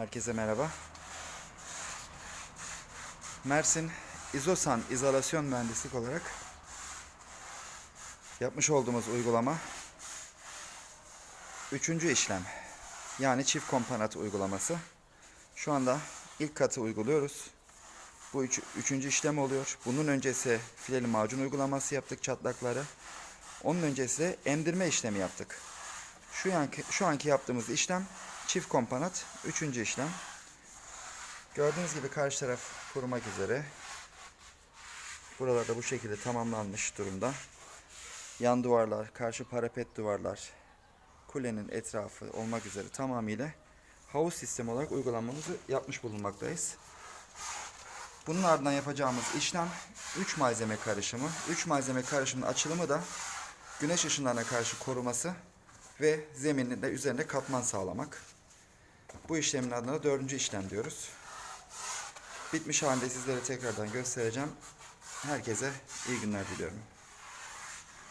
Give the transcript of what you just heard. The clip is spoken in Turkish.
Herkese merhaba. Mersin İzosan İzolasyon Mühendislik olarak yapmış olduğumuz uygulama üçüncü işlem. Yani çift komponent uygulaması. Şu anda ilk katı uyguluyoruz. Bu üç, üçüncü işlem oluyor. Bunun öncesi fileli macun uygulaması yaptık çatlakları. Onun öncesi emdirme işlemi yaptık. Şu anki, şu anki yaptığımız işlem çift komponent. Üçüncü işlem. Gördüğünüz gibi karşı taraf kurumak üzere. Buralarda bu şekilde tamamlanmış durumda. Yan duvarlar, karşı parapet duvarlar, kulenin etrafı olmak üzere tamamıyla havuz sistemi olarak uygulamamızı yapmış bulunmaktayız. Bunun ardından yapacağımız işlem 3 malzeme karışımı. 3 malzeme karışımının açılımı da güneş ışınlarına karşı koruması ve zeminin de üzerinde katman sağlamak. Bu işlemin adına dördüncü işlem diyoruz. Bitmiş halinde sizlere tekrardan göstereceğim. Herkese iyi günler diliyorum.